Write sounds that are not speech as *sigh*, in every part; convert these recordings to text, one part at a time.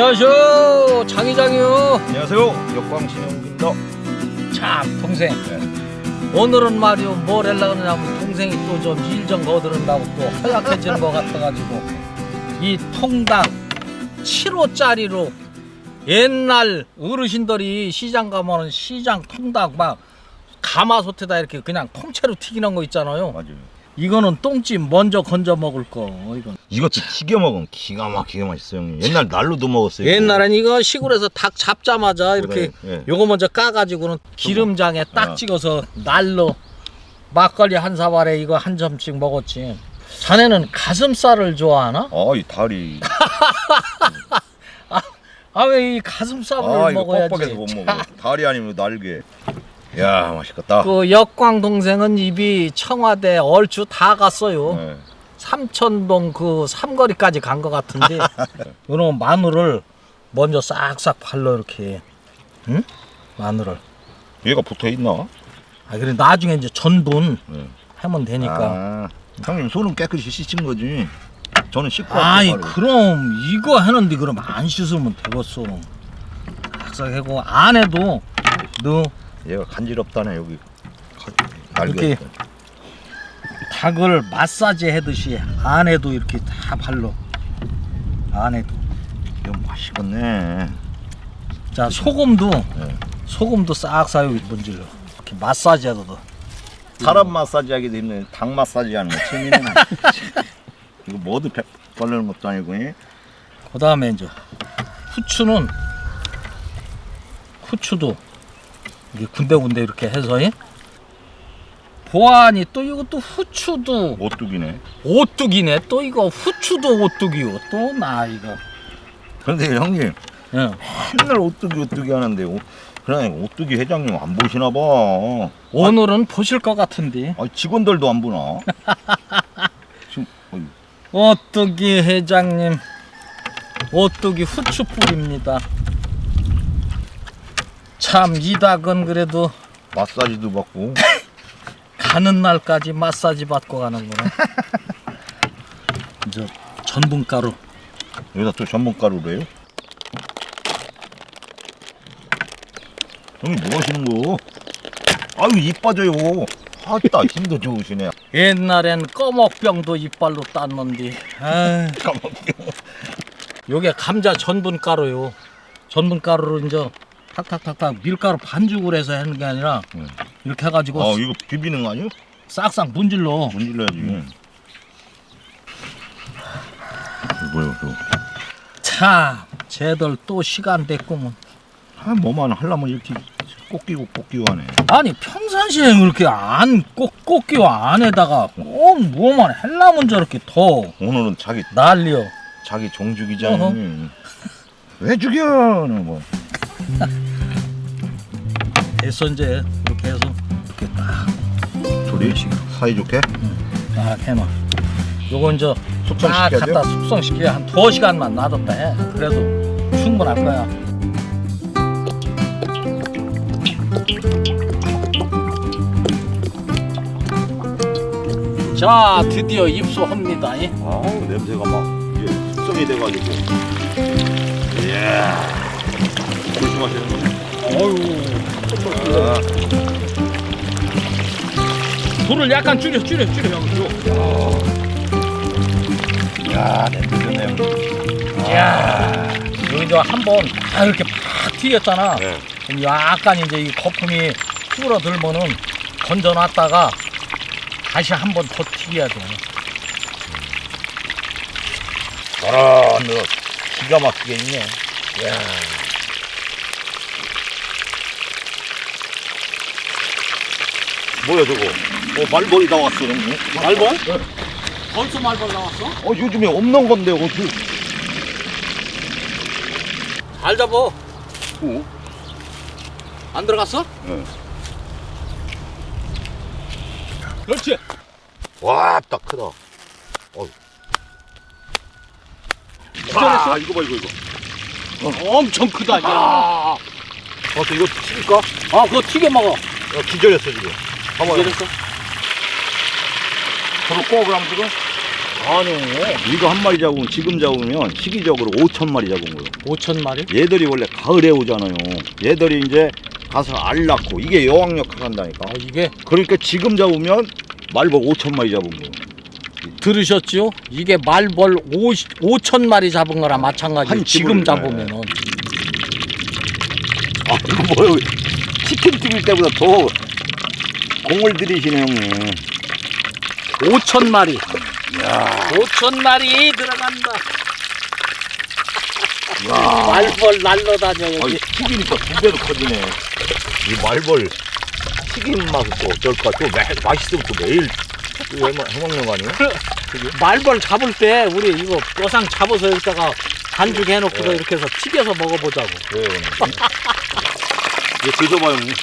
안녕하세요 장이장이요 안녕하세요. 역광신영입니다. 참 동생 오늘은 말이요 뭘 하려고 그러냐면 동생이 또 좀 일 좀 거두른다고 또 허약해지는 것 같아가지고 이 통당 7호짜리로 옛날 어르신들이 시장 가면은 시장 통당 막 가마솥에다 이렇게 그냥 통째로 튀기는 거 있잖아요 맞아요. 이거는 똥찜 먼저 건져 먹을 거 이건 이것도 튀겨 먹으면 기가 막히게 맛있어요, 형님. 옛날 날로도 먹었어요. 옛날엔 이거 시골에서 닭 잡자마자 이렇게 예. 요거 먼저 까가지고는 기름장에 딱 어. 찍어서 날로 막걸리 한 사발에 이거 한 점씩 먹었지. 자네는 가슴살을 좋아하나? 아, 이 다리. *laughs* 아 왜 이 가슴살을 아, 이거 먹어야지? 뻑뻑해서 못 먹어. 다리 아니면 날개. 야, 맛있겠다. 그 역광 동생은 입이 청와대 얼추 다 갔어요. 네. 삼천동 그 삼거리까지 간 것 같은데 *laughs* 이런 마늘을 먼저 싹싹 발로 이렇게, 응? 마늘을. 얘가 붙어 있나? 아 그래 나중에 이제 전분 네. 하면 되니까. 아, 형님 손은 깨끗이 씻은 거지. 저는 씻고 아 이 왔고 바로. 그럼 이거 하는데 그럼 안 씻으면 되겠어 싹싹 하고 안에도 너 얘가 간지럽다네 여기. 날개. 이렇게 닭을 마사지 하듯이 안에도 이렇게 다 발로 안에도 이거 맛있겠네. 자 소금도 네. 소금도 싹싹 여기 문질러 이렇게 마사지 해도 사람 마사지 하기도 힘드네. 닭 마사지 하는 거 재미네. *laughs* 이거 뭐도 배- 바르는 것도 아니고. 예? 그 다음에 이제 후추는 후추도 군데군데 이렇게 해서 예? 보안이 또 이것도 후추도 오뚜기네. 오뚜기네 또 이거 후추도 오뚜기요 또 나 이거 근데 형님 예. 맨날 오뚜기 오뚜기 하는데 오, 그냥 오뚜기 회장님 안 보시나 봐. 오늘은 보실 것 같은데 아, 직원들도 안 보나? *laughs* 지금 어이, 오뚜기 회장님 오뚜기 후추 뿌립니다 참 이 닭은 그래도 마사지도 받고 *laughs* 가는 날까지 마사지 받고 가는구나 *laughs* 이제 전분가루 여기다 또 전문가루로 해요? 형님 뭐 하시는 거? 아유 입 빠져요. 아따 힘도 좋으시네. 옛날엔 꺼먹병도 이빨로 땄는데 아 까먹게. 요게 감자 전분가루요 전분가루를 이제 탁탁탁탁 밀가루 반죽을 해서 하는 게 아니라 응. 이렇게 해가지고 아 이거 비비는 거 아니요? 싹싹 문질러 문질러야지. 이거요 또. 참 쟤들 또 시간 됐구먼 아 뭐만 하려면 이렇게 꽂기고 꽂기고 하네. 아니 평상시에 그렇게 안 꼭, 꼭끼고 안에다가 꼭 뭐만 하려면 저렇게 더 오늘은 자기 난리여 자기 종죽이잖아. 왜 죽여? 뭐. *laughs* 됐어 이제 이렇게 해서 이렇게 딱, 둘이 사이좋게 딱 해놔 요거 이제 딱 숙성시켜야? 갖다 숙성시켜 한 두어 시간만 놔뒀다 해 그래도 충분할 거야 자 드디어 입수합니다 예. 아우 냄새가 막 이제 숙성이 돼가지고. 이야. 조심하시는 거. 어유 아, 불을 약간 줄여 줄여 줄여 형야 냄새 좋네요. 이야 여기 저 한번 다 이렇게 팍 튀겼잖아 네. 그럼 약간 이제 이 거품이 줄어들면은 건져놨다가 다시 한 번 더 튀겨야 돼 저런 너 기가 막히게 있네. 야. 뭐야 저거? 어 말벌이 나왔어. 형님. 말벌? 벌써 말벌 나왔어? 어 요즘에 없는 건데 어떻게? 잘 잡아 어? 안 들어갔어? 네. 그렇지 와, 딱 크다. 어. 아, 이거 봐, 이거, 이거. 엄청 크다 아, 어, 또 이거 튀길까? 아 그거 튀겨 먹어 야, 기절했어, 지금. 봐봐요. 기절했어? 서로 꼬, 그럼 지금? 아니 이거 한 마리 잡으면 지금 잡으면 시기적으로 5천 마리 잡은 거예요. 5천 마리? 얘들이 원래 가을에 오잖아요. 얘들이 이제 가서 알 낳고 이게 여왕 역할 한다니까. 아 이게 그러니까 지금 잡으면 말벌 5천 마리 잡은 거예요. 들으셨죠? 이게 말벌 50, 5천 마리 잡은 거랑 마찬가지. 한 지금 잡으면은 아 이거 뭐요? 치킨 튀길 때보다 더 공을 들이시네 형님. 5천 마리. 야, 5천 마리 들어간다. 야. 말벌 날라다녀 아니, 여기. 튀기니까 두 배로 커지네. 이 말벌 튀긴 맛은 또 어쩔까? 또 매, 맛있으면 또 매일 또 해먹- 해먹는 거 아니에요? 말벌 잡을 때 우리 이거 뼈상 잡아서 여기다가 반죽 해놓고 네. 이렇게 해서 튀겨서 먹어보자고. 그래요. 이거 드셔봐요, 형님.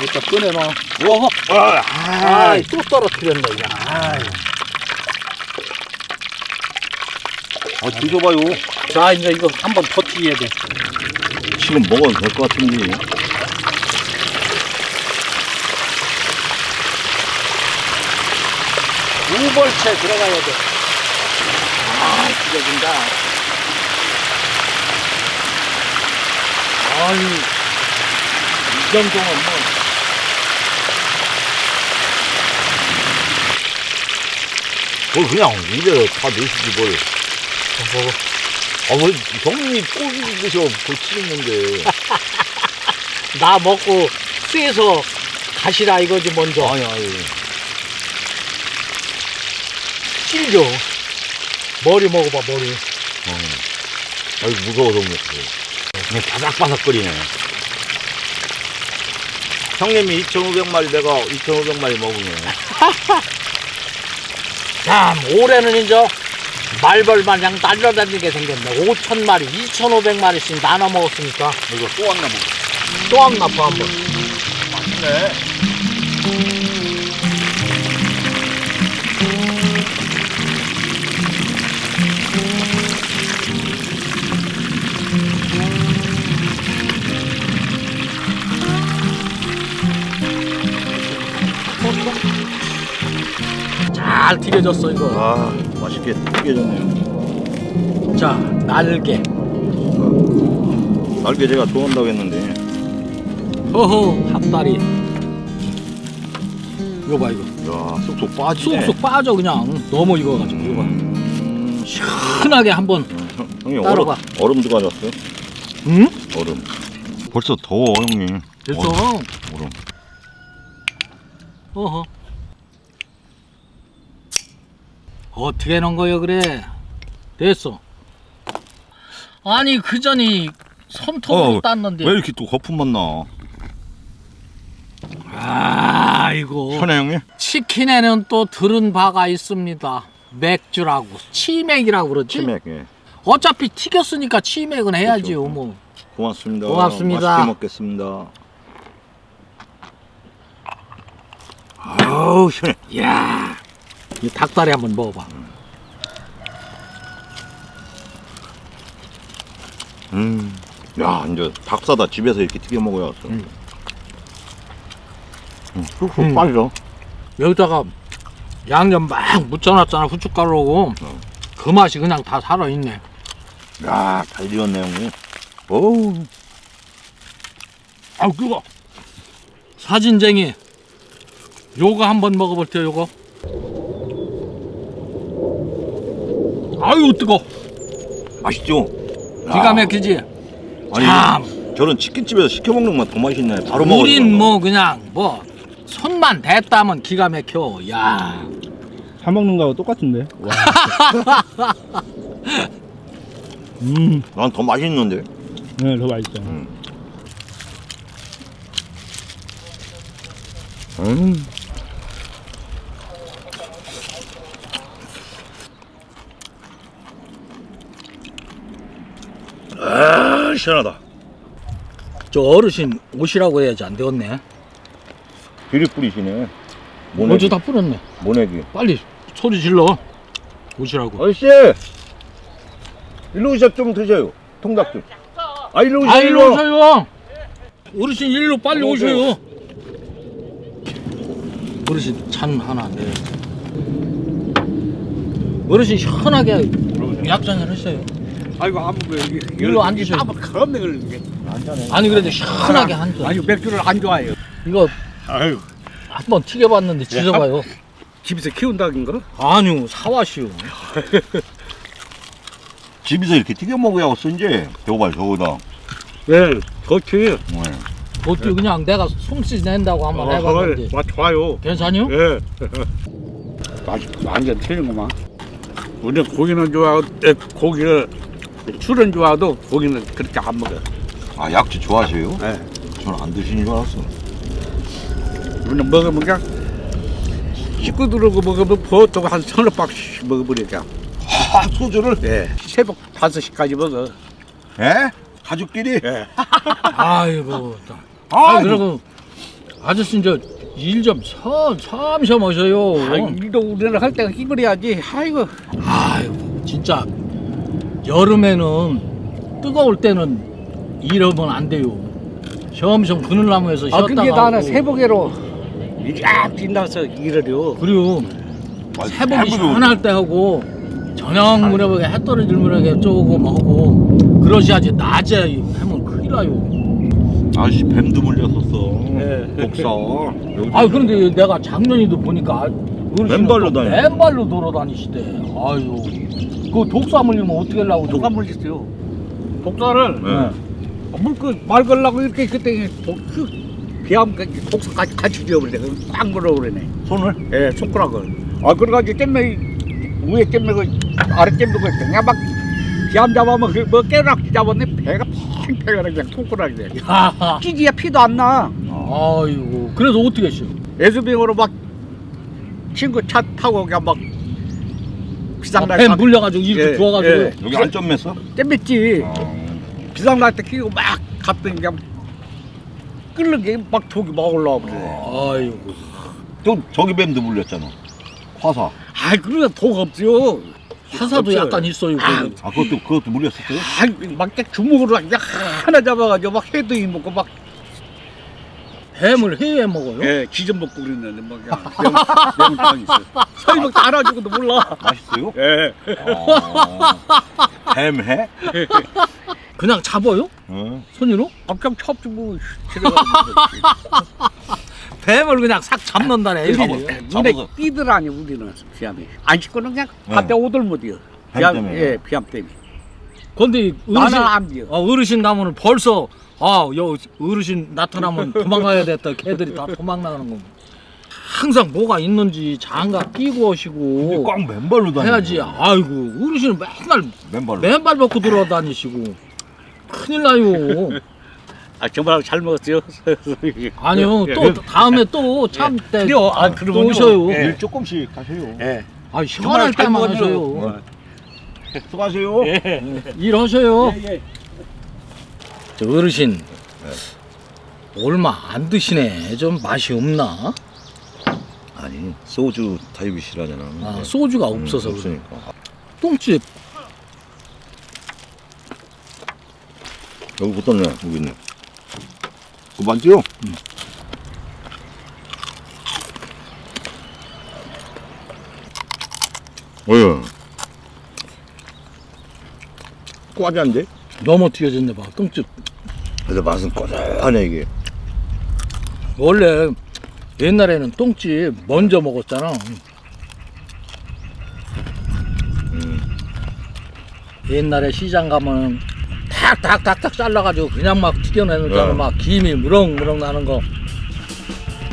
일단 꺼내놔. 어허. 아, 아이 또 떨어뜨렸네. 야. 아, 드셔봐요. 자 이제 이거 한번더 튀겨야 돼. 지금 먹어도 될 것 같은데. 우벌채 들어가야 돼. 아 튀겨진다. 아유 이 정도면 뭐. 뭘 그냥 입에 다 넣으시지 뭘. 먹어. 아, 왜 형님이 꼬기 드셔 고치는데. *laughs* 나 먹고 쇠서 가시라 이거지 먼저. 아니, 아니. 찔려. 머리 먹어봐 머리. 어. 아이 무서워서 못 먹어. 그냥 바삭바삭거리네. 형님이 2,500마리 내가 2,500마리 먹으면 *laughs* 참 올해는 이제 말벌 마냥 날려다니게 생겼네. 5천 마리, 2,500 마리씩 나눠 먹었으니까 이거 또 왔나 보다. 또한 나프 한 번. 맛있네. 잘 튀겨졌어 이거. 아, 맛있게 튀겨졌네요. 자 날개. 날개 제가 좋아한다고 했는데. 허허 닭다리. 이거 봐 이거. 야, 쑥쑥 빠지네. 쑥쑥 빠져 그냥 너무 익어가지고 이거 봐. 음, 흔하게 한번. 형, 형님 얼음, 가. 얼음도 가져왔어요? 응? 얼음. 벌써 더워, 형님. 됐어. 얼음. 얼음. 어허. 어떻게 놓은 거요 그래? 됐어. 아니 그 전이 손톱으로 어, 땄는데. 왜 이렇게 또 거품만 나? 아이고. 편해, 형님? 치킨에는 또 들은 바가 있습니다. 맥주라고 치맥이라고 그러지? 치맥, 예. 어차피 튀겼으니까 치맥은 해야지요 그렇죠. 뭐. 고맙습니다. 고맙습니다. 맛있게 먹겠습니다. 아우, 시원해. 이야. 이 닭다리 한번 먹어봐. 음. 야, 이제 닭 사다 집에서 이렇게 튀겨 먹어야 돼. 음. 음, 쑥쑥 음. 빠져. 여기다가 양념 막 묻혀놨잖아 후춧가루하고. 어. 그 맛이 그냥 다 살아있네. 야, 잘 지었네, 형님. 어우. 아우 뜨거. 사진쟁이. 요거 한번 먹어볼 때요 요거. 아유 뜨거. 맛있죠? 기가 야, 막히지. 아니, 참. 저런 치킨집에서 시켜 먹는 맛 더 맛있네. 바로 먹어. 우린 뭐 그냥 뭐 손만 댔다면 기가 막혀. 야. 사 먹는 거하고 똑같은데. 와. *laughs* 음, 난더 맛있는데. 네, 더 맛있죠. 음. 음. 아, 시원하다. 저 어르신 오시라고 해야지 안 되겠네. 비리 뿌리시네. 먼저 다 뿌렸네. 모내기. 빨리 소리 질러. 오시라고. 아저씨! 일로 오셔 좀 드셔요. 통닭 좀. 아, 일로 오셔. 아 일로 오세요. 어르신 일로 빨리 오세요. 어르신 찬 하나 내. 어르신 시원하게 약장을 했어요. 아이고 아무 그 일로 앉으셔. 아무 겁내 걸리는 게. 아니 그래도 시원하게 한 잔. 아니 맥주를 안 좋아해요. 이거 아유 한번 튀겨봤는데 지져봐요. 집에서 키운다는 거? 아니요 사와시오. *laughs* 집에서 이렇게 튀겨 먹어야겠어 이제 저거 저거다 네, 좋지. 네. 어떻게 그냥 내가 솜씨 낸다고 한번 어, 해봤는데 와 좋아요. 괜찮요? 예. 맛이 완전 틀린구만. 우리는 고기는 좋아하고 에, 고기를 술은 좋아도 고기는 그렇게 안 먹어. 아 약주 좋아하세요? 예. 저는 안 드시는 줄 알았어 우리는 먹으면 그냥 식구들하고 먹으면 보통 한 서너 박씩 먹어버리자. 아 소주를 예. 새벽 5시까지 먹어. 에? 가족끼리? 예. 아이고. 아, 아 그리고 아저씨 이제 일좀 삼삼 하셔요. 아, 일도 우리는 할 때가 힘을 해야지. 아이고. 아이고 진짜 여름에는 뜨거울 때는 일하면 안 돼요. 점점 그늘나무에서 아, 쉬었다가 근데 나는 하고. 새벽에로 쫙 빛나서 일을 해요. 그리고 아, 새벽이 시원할 때 하고 저녁 무렵에 해 떨어질 무렵에 조금 하고 그러셔야지 낮에 하면 큰일 나요. 아저씨 뱀도 물렸었어 예. 독사 여기 아 그런데 내가 작년에도 보니까 맨발로 또 다녀. 맨발로 돌아다니시대. 아유 그 독사 물리면 어떻게 하려고 누가 물렸어요? 독사를 네. 물그 말 걸라고 이렇게 그때 독, 그 비암 그 독사까지 같이 지어버리네. 꽉 물어버리네. 손을? 예, 손가락을. 아, 그래가지고 땜매 위에 땜매고 아래 땜매고 그냥 막 비암 잡아면 그뭐 깨락지 잡았네. 배가 팽팽하네 그냥 손가락이. 하하. 찌지야 피도 안 나. 아이고 그래서 어떻게 했어요? 애수병으로 막 친구 차 타고 그냥 막 비상날 뱀 물려가지고 이렇게 예, 부어가지고 예. 여기 안점 맸어? 땜맸지. 아, 비상날 때 키고 막 갔더니 그냥 끓는 게막 독이 막 올라와 버려. 아이고 또 저기 뱀도 물렸잖아 화사 아이 그러다 독 없어요. 화사도 없어요. 약간 있어요. 아, 그. 아 그것도 그것도 물렸었어요? 아이 막 주먹으로 그냥 하나 잡아가지고 막 해도 이 먹고 막 뱀을 회에 먹어요? 예, 기전 먹고 그랬는데 막 그냥 매운탕 있어. 설명 다 알아주고도 몰라. 맛있어요? 예. 아, 뱀해? 그냥 잡아요? 어. 손으로? 아, 그냥 첩지 뭐. 들어가는 뱀을 그냥 싹 잡는다네. 잡아. 애들이. 눈에 잡아서. 띠들 아니 우리는 비암이. 안 씻고는 그냥 네. 한때 오들 못이요. 뱀 때문에. 예, 비암 때문에. 근데 나는 어르신, 안 비요. 아, 어르신 나무는 벌써 아, 여 어르신 나타나면 도망가야 됐다. 개들이 다 도망나가는 거. 항상 뭐가 있는지 장갑 끼고 오시고 꽉 맨발로 다니 해야지. 아이고 어르신은 맨날 맨발로 맨발 벗고 돌아다니시고 큰일 나요. 아, 정말 잘 먹었어요. *laughs* 아니요 예. 또 다음에 또 참때 그래요. 아, 또 그러면요. 오셔요. 예. 일 조금씩 하세요 예. 아 시원할 정말 잘 때만 먹었죠. 하셔요. 어. 수고하세요 일하셔요. 예, 예. 저 어르신 얼마 안 드시네. 좀 맛이 없나? 아니 소주 타입이 싫어하잖아 아, 소주가 없어서 그래. 없으니까 똥집 여기 붙었네 여기 있네 그거 맞지요? 어휴 꽈잔데? 너무 튀어졌네 봐. 똥집 그래서 맛은 꼬들하네 이게 원래 옛날에는 똥집 먼저 먹었잖아. 옛날에 시장 가면 탁탁탁탁 잘라가지고 그냥 막 튀겨내놓잖아. 네. 막 김이 무럭무럭 나는 거.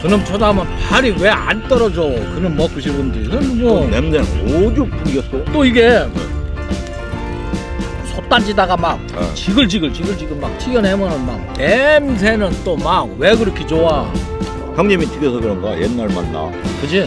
그놈 쳐다보면 발이 왜 안 떨어져? 그놈 먹고 싶은데. 그건 뭐. 냄새는 오죽 풍겼어 또 이게 솥단지다가 막 어. 지글지글 지글지글 막 튀겨내면은 막 냄새는 또 막 왜 그렇게 좋아 형님이 튀겨서 그런가 옛날 맛나 그지?